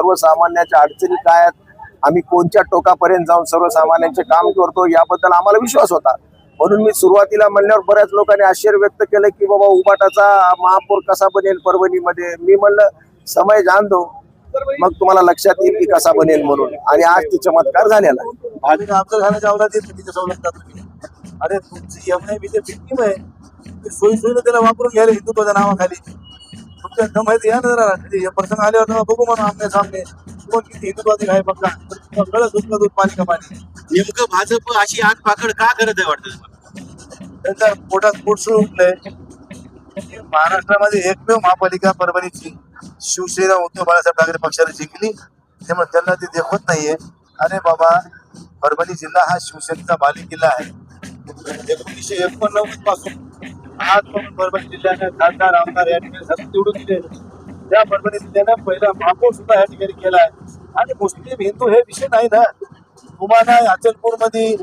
सर्वसामान्याच्या अडचणी काय आहेत? आम्ही कोणत्या टोकापर्यंत जाऊन सर्वसामान्यांचे काम करतो? याबद्दल आम्हाला विश्वास होता. म्हणून मी सुरुवातीला म्हणल्यावर बऱ्याच लोकांनी आश्चर्य व्यक्त केलं की बाबा उबाटाचा महापौर कसा बनेल परभणीमध्ये? मी म्हणलं समय जाण दो मग तुम्हाला लक्षात येईल की कसा बनेल म्हणून. आणि आज ते चमत्कार झालेला येत तुम्ही अरे तुमची एम आहे सोयी सोयीनं त्याला वापरून घ्यायला हिंदुत्वाच्या नावाखाली. एकदम माहिती या ना जरा ते प्रसंग आल्यावर तेव्हा बघू म्हणून आमने सामने. कोण किती हिंदुत्वादी आहे बघा. कळलं दुधलं दूध पाणी का पाणी नेमकं भाजप अशी आग पाकड का करत आहे वाटतं? त्यांच्या पोटात पोट सुरू उठलंय महाराष्ट्रामध्ये एकमेव महापालिका परभणीची शिवसेना उद्धव बाळासाहेब ठाकरे पक्षाने जिंकली. त्यामुळे त्यांना ते देखवत नाहीये. अरे बाबा परभणी जिल्हा हा शिवसेनेचा बालेकिल्ला आहे. एकोणीसशे एकोणनव्वदपासून आजपर्यंत परभणी जिल्ह्याने खासदार आमदार या ठिकाणी सतत निवडून दिले त्या परभणी जिल्ह्याने पहिला महापौर सुद्धा या ठिकाणी केला आहे. आणि मुस्लिम हिंदू हे विषय नाही ना. तुम्हाला अचलपूरमध्ये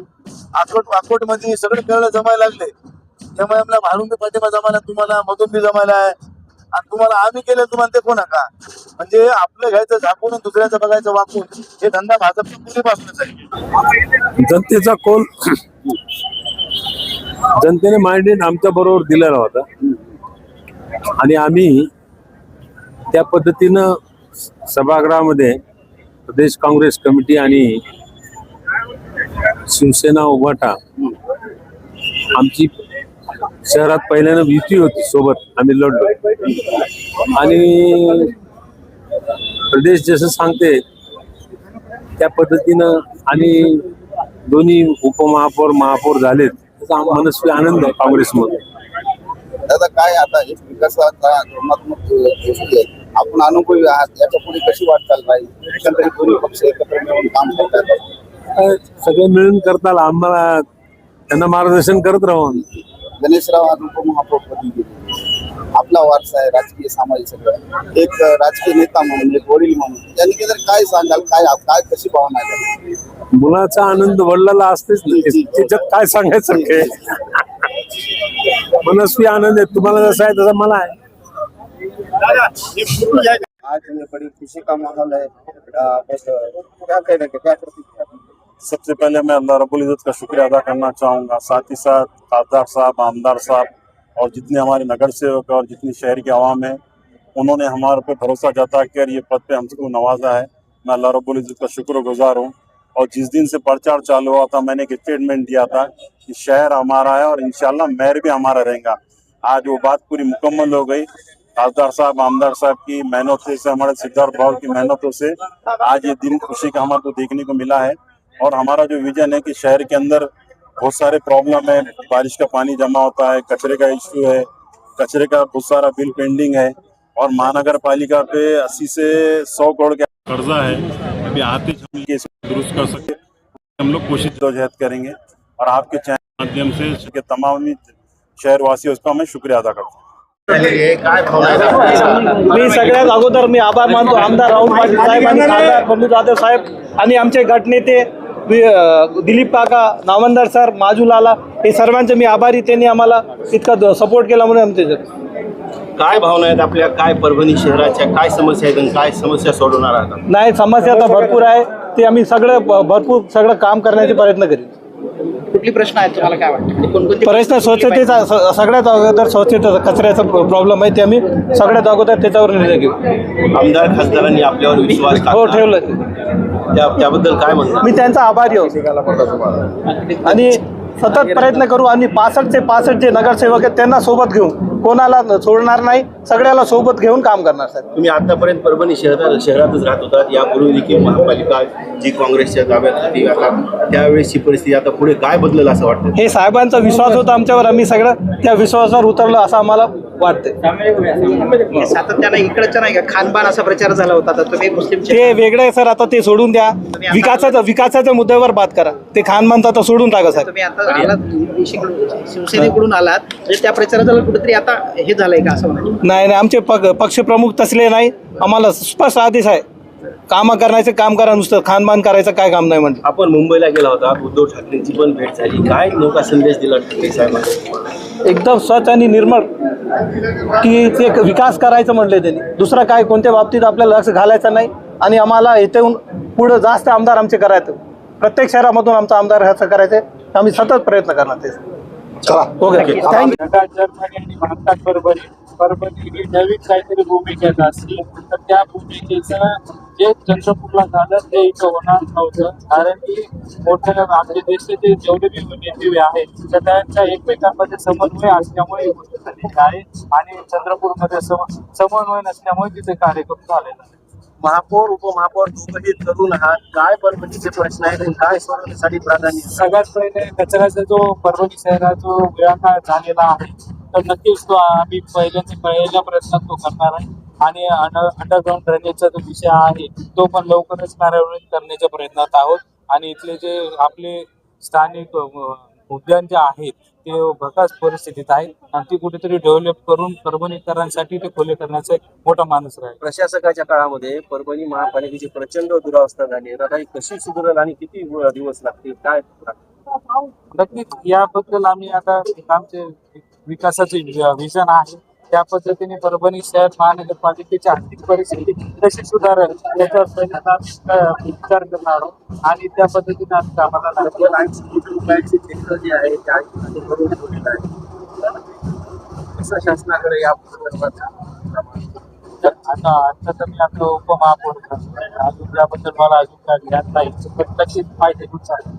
आकोट अकोटमध्ये सगळे खेळ जमायला लागले. त्यामुळे आपल्या भारून पाठिंबा जमायला तुम्हाला मधून बी जमायला आहे. आणि तुम्हाला आम्ही केलं तुम्हाला ते कोण नका म्हणजे आपलं घ्यायचं झाकून दुसऱ्याचं बघायचं वाकून हे धंदा भाजपच्या पूर्वीपासूनच आहे. जनतेचा कोल जनतेने मांडीन आमच्या बरोबर दिलेला होता. आणि आम्ही त्या पद्धतीनं सभागृहामध्ये प्रदेश काँग्रेस कमिटी आणि शिवसेना उभाटा आमची शहरात पहिल्यानं युती होती सोबत आम्ही लढलो. आणि प्रदेश जसं सांगते त्या पद्धतीनं आणि दोन्ही उपमहापौर महापौर झालेत. त्याचा मनस्वी आनंद आहे काँग्रेसमध्ये दादा काय आता एक विकासाचा धोरणात्मक गोष्टी आहेत? आपण अनुभवी आहात याच्यापुढे कशी वाटचाल राहील? एकंदरीत दोन्ही पक्ष एकत्र मिळून काम करतात. सगळे मिळून करताल आम्हाला त्यांना मार्गदर्शन करत राहून. गणेशराव उपमहापौरपदी गेले. आपला वारसा आहे राजकीय सामाजिक सगळं. एक राजकीय नेता म्हणून एक वडील म्हणून यांनी केलं काय सांगाल काय काय कशी भावना आहे मुलाचा आनंद वडिलाला असतेच. त्याच्यात काय सांगायचं मनस्वी आनंद आहे तुम्हाला जसा आहे तसा मला आहे. आज हमें बड़ी खुशी का माहौल है आ, बस क्या कहना क्या प्रतिक्रिया सबसे पहले मैं अल्लाह रब्बुल इज़्ज़त का शुक्रिया अदा करना चाहूँगा। साथ ही साथ खासदार साहब आमदार साहब और जितने हमारे नगर सेवक और जितनी शहर की आवाम है, उन्होंने हमारे पे भरोसा जता कर ये पद पे हमको नवाजा है। मैं अल्लाह रब्बुल इज़्ज़त का शुक्र गुजार हूँ। और जिस दिन से प्रचार चालू हुआ था, मैंने एक स्टेटमेंट दिया था कि शहर हमारा है और इंशाल्लाह मेयर भी हमारा रहेगा। आज वो बात पूरी मुकम्मल हो गई। खासदार साहब, आमदार साहब की मेहनतों से, हमारे सिद्धार्थ भाव की मेहनतों से आज ये दिन खुशी का हमारे को देखने को मिला है। और हमारा जो विजन है कि शहर के अंदर बहुत सारे प्रॉब्लम है। बारिश का पानी जमा होता है कचरे का इश्यू है कचरे का बहुत सारा बिल पेंडिंग है। और महानगर पालिका पे 80 से 100 करोड़ का कर्जा है। अभी आते दुरुस्त कर सके हम लोग कोशिश जदोजहद करेंगे। और आपके चैनल माध्यम से के तमाम शहरवासी उसका मैं शुक्रिया अदा करता हूँ। मी सगळ्यात अगोदर मी आभार मानतो आमदार राहुल पाटील साहेब आणि खासदार बंधू जाधव साहेब आणि आमचे गटनेते दिलीप काका नावंदर सर माजूलाला हे सर्वांचे मी आभारी त्यांनी आम्हाला इतका सपोर्ट केला म्हणून आमचे काय भावना आहेत आपल्या? काय परभणी शहराच्या काय समस्या आहेत आणि काय समस्या सोडवणार आहात नाही समस्या तर भरपूर आहे. ते आम्ही सगळं भरपूर सगळं काम करण्याचे प्रयत्न करीत कुठली प्रश्न आहेत तुम्हाला काय वाटतं? कोणकोणते प्रश्न स्वच्छतेचा स- सगळ्यात अगोदर स्वच्छता कचऱ्याचा प्रॉब्लेम आहे ते आम्ही सगळ्यात अगोदर त्याच्यावर निर्णय घेऊ. आमदार खासदारांनी आपल्यावर विश्वास हो टाकला. ठेवलं. त्या त्याबद्दल काय म्हणतात मी त्यांचा आभारी होतो आणि सतत प्रयत्न करू आणि पासष्टचे पासष्ट जे नगरसेवक आहेत त्यांना सोबत घेऊन. कोणाला सोडणार नाही सगळ्याला सोबत घेऊन काम करणार सर तुम्ही आतापर्यंत परभणी शहरात शहरातच राहत होतात यापूर्वी देखील महापालिका जी काँग्रेसच्या ताब्यात होती आता त्यावेळेसची परिस्थिती आता पुढे काय बदलेल असं वाटतं? हे साहेबांचा विश्वास होता आमच्यावर आम्ही सगळं त्या विश्वासावर उतरलं असं आम्हाला वाटतंय सातत्यानं इकडच्या नाही का खानबान असा प्रचार झाला होता तर तुम्ही मुस्लिमचे ते वेगळं आहे सर आता ते सोडून द्या. विकासाच्या विकासाच्या मुद्द्यावर बात करा. ते खानमानचा आता सोडून टाका सर. तुम्ही आता आलात शिवसेनेकडून आलात म्हणजे त्या प्रचाराला कुठेतरी आता हे झालंय का असं म्हणायचं? नाही नाही आमचे पक पक्षप्रमुख तसले नाही. आम्हाला स्पष्ट आदेश आहे. कामं करण्याचे काम करा नुसतं. खानबान करायचं काय काम नाही म्हटलं आपण मुंबईला गेला होता उद्धव ठाकरेंची पण भेट झाली. काय नौका संदेश दिला ठाकरे साहेबांना? एकदम स्वच्छ आणि निर्मळ. की ते एक विकास करायचं म्हणले त्यांनी. दुसरा काय कोणत्या बाबतीत आपल्याला लक्ष घालायचं नाही आणि आम्हाला इथून पुढं जास्त आमदार आमचे करायचे. प्रत्येक शहरामधून आमचा आमदार ह्याचं करायचे. आम्ही सतत प्रयत्न करणार ते ओके थँक्यू ही नवीन काहीतरी भूमिकेत असली तर त्या भूमिकेचं जे चंद्रपूरला झालं ते इथं होणार नव्हतं. कारण की मोठ्या आपल्या देशाचे जेवढे बी नेते आहेत तर त्यांच्या एकमेकांमध्ये समन्वय असल्यामुळे ही गोष्ट आहे. आणि चंद्रपूरमध्ये सम समन्वय नसल्यामुळे तिथे कार्यक्रम झालेला आहे महापौर उपमहापौर दोघंही तरुण आहात. काय परभणीचे प्रश्न आहेत आणि काय सोडवण्यासाठी प्राधान्य सगळ्यात पहिले कचऱ्याचा जो परभणी शहराचा जो वेळाकाळ झालेला आहे तर नक्कीच तो आम्ही पहिल्यांदा पहिल्या प्रयत्नात तो करणार आहे. आणि अंडरग्राऊंड ड्रेनेजचा जो विषय आहे तो पण लवकरच कार्यान्वित करण्याच्या प्रयत्नात आहोत. आणि इथले जे आपले स्थानिक उद्यान जे आहेत ते भकास परिस्थितीत आहेत. आणि ती कुठेतरी डेव्हलप करून परभणीकरांसाठी ते खुले करण्याचा एक मोठा माणूस राहील. प्रशासकाच्या काळामध्ये परभणी महापालिकेची प्रचंड दुरावस्था झाली. ही कशी सुधारेल आणि किती दिवस लागतील? काय नक्कीच याबद्दल आम्ही आता आमचे विकासाचे विजन आहे त्या पद्धतीने परभणी शहर महानगरपालिकेची आर्थिक परिस्थिती कशी सुधारेल याच्यावर विचार करणार आहोत. आणि त्या पद्धतीने आम्ही कामाला क्षेत्र जे आहे शासनाकडे या आता आता तर मी आपलं उपमहापौर. अजून त्याबद्दल मला अजून काय ज्ञान नाही माहिती चालेल